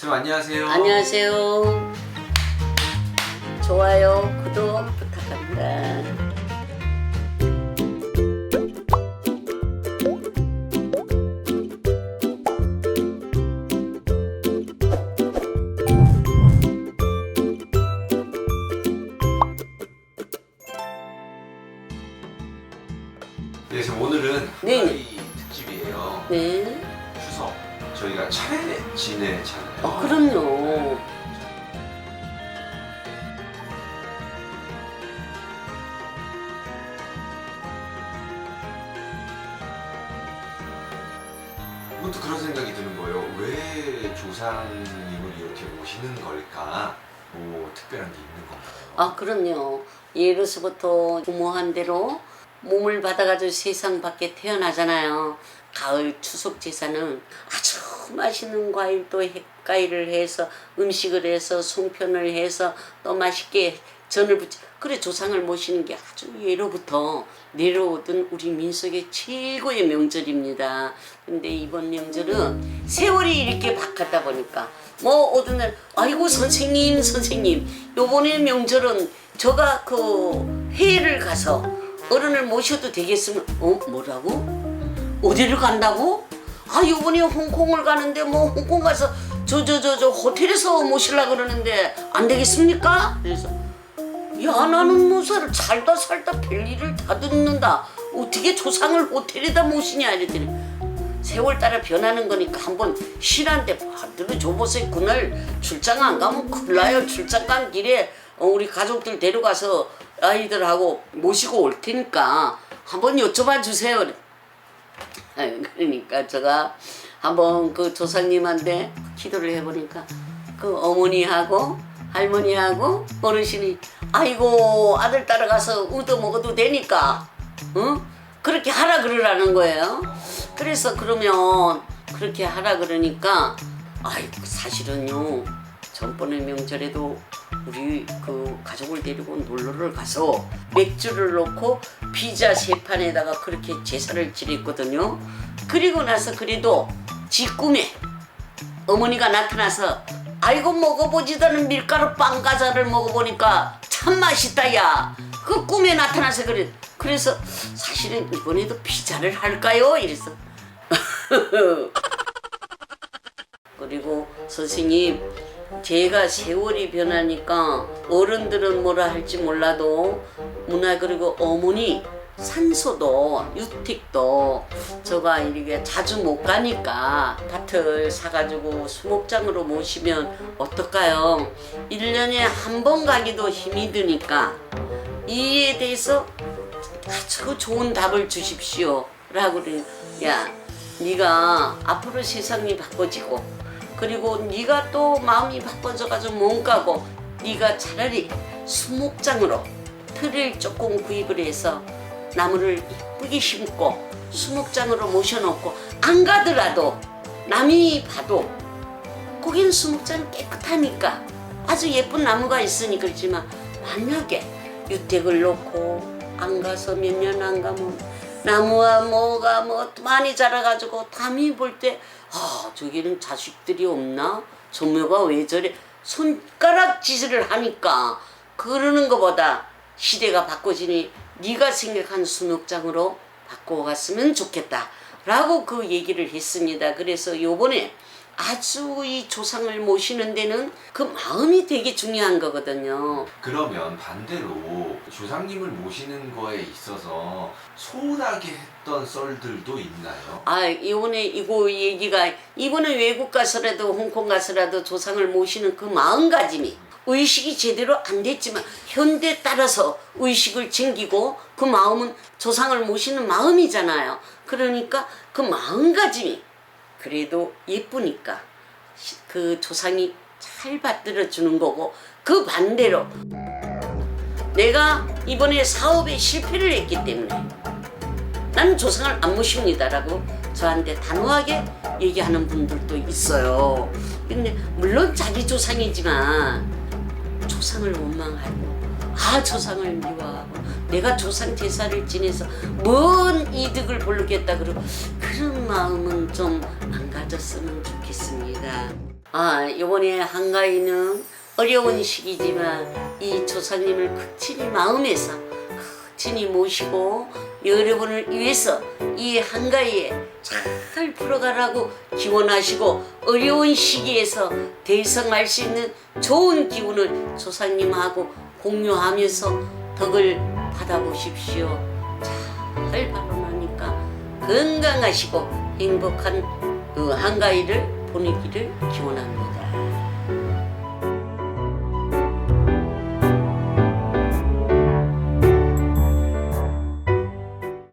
선생님 안녕하세요. 안녕하세요. 좋아요, 구독 부탁합니다. 네, 그래서 오늘은 네. 특집이에요. 네. 추석 저희가 차례 지내잖아요. 어, 그럼요. 이것도 그런 생각이 드는 거예요. 왜 조상님을 이렇게 모시는 걸까? 뭐 특별한 게 있는 건가요? 아, 그럼요. 예로서부터 부모한 대로 몸을 받아가지고 세상 밖에 태어나잖아요. 가을 추석 제사는 아주 맛있는 과일도 햇과일을 해서 음식을 해서 송편을 해서 또 맛있게 전을 부치 그래 조상을 모시는 게 아주 예로부터 내려오던 우리 민속의 최고의 명절입니다. 근데 이번 명절은 세월이 이렇게 바뀌다 보니까 뭐 어느 날 아이고 선생님 선생님 요번에 명절은 저가 그 회를 가서 어른을 모셔도 되겠으면 어 뭐라고? 어디를 간다고? 아 요번에 홍콩을 가는데 뭐 홍콩 가서 저 저 저 저 호텔에서 모실라 그러는데 안 되겠습니까? 그래서 야 나는 뭐살 살다 살다 별일을 다 듣는다. 어떻게 조상을 호텔에다 모시냐? 이랬더니 세월 따라 변하는 거니까 한번 신한테 받들어 줘보세요. 그날 출장 안 가면 큰일 나요. 출장 간 길에 어, 우리 가족들 데려가서 아이들하고 모시고 올 테니까 한번 여쭤봐 주세요 그러니까 제가 한번 그 조상님한테 기도를 해보니까 그 어머니하고 할머니하고 어르신이 아이고 아들 따라가서 얻어 먹어도 되니까 응? 그렇게 하라 그러라는 거예요. 그래서 그러면 그렇게 하라 그러니까 아이 사실은요 전번에 명절에도 우리 그 가족을 데리고 놀러를 가서 맥주를 놓고 피자 세 판에다가 그렇게 제사를 지냈거든요. 그리고 나서 그래도 지 꿈에 어머니가 나타나서 아이고 먹어보지도 않은 밀가루 빵 과자를 먹어보니까 참 맛있다 야 그 꿈에 나타나서 그래. 그래서 사실은 이번에도 피자를 할까요? 이랬어 그리고 선생님 제가 세월이 변하니까 어른들은 뭐라 할지 몰라도 문화 그리고 어머니 산소도 유택도 저가 이렇게 자주 못 가니까 밭을 사가지고 수목장으로 모시면 어떨까요? 1년에 한 번 가기도 힘이 드니까 이에 대해서 아주 좋은 답을 주십시오 라고 그래 야 네가 앞으로 세상이 바꿔지고 그리고 네가 또 마음이 바꿔져가지고 못 가고 네가 차라리 수목장으로 틀을 조금 구입을 해서 나무를 이쁘게 심고 수목장으로 모셔놓고 안 가더라도 남이 봐도 거기는 수목장 깨끗하니까 아주 예쁜 나무가 있으니 그렇지만 만약에 유택을 놓고 안 가서 몇 년 안 가면 나무와 뭐가 뭐 많이 자라가지고 담이 볼 때 아 저기는 자식들이 없나 조묘가 왜 저래 손가락 짓을 하니까 그러는 것보다 시대가 바꿔지니 네가 생각한 수목장으로 바꿔갔으면 좋겠다 라고 그 얘기를 했습니다. 그래서 요번에 아주 이 조상을 모시는 데는 그 마음이 되게 중요한 거거든요. 그러면 반대로 조상님을 모시는 거에 있어서 소홀하게 했던 썰들도 있나요? 아 이번에 이거 얘기가 이번에 외국 가서라도 홍콩 가서라도 조상을 모시는 그 마음가짐이 의식이 제대로 안 됐지만 현대 따라서 의식을 챙기고 그 마음은 조상을 모시는 마음이잖아요. 그러니까 그 마음가짐이 그래도 예쁘니까 시- 그 조상이 잘 받들어 주는 거고 그 반대로 내가 이번에 사업에 실패를 했기 때문에 나는 조상을 안 모십니다라고 저한테 단호하게 얘기하는 분들도 있어요. 근데 물론 자기 조상이지만 조상을 원망하고 아 조상을 미워하고 내가 조상 제사를 지내서 뭔 이득을 그러고 그런 마음은 좀안 가졌으면 좋겠습니다. 아, 이번에 한가위는 어려운 시기지만 이 조상님을 극진히 마음에서 극진히 모시고 여러분을 위해서 이 한가위에 잘 풀어가라고 기원하시고 어려운 시기에서 대성할 수 있는 좋은 기운을 조상님하고 공유하면서 덕을 받아보십시오. 잘 발언하니까 건강하시고 행복한 그 한가위를 보내기를 기원합니다.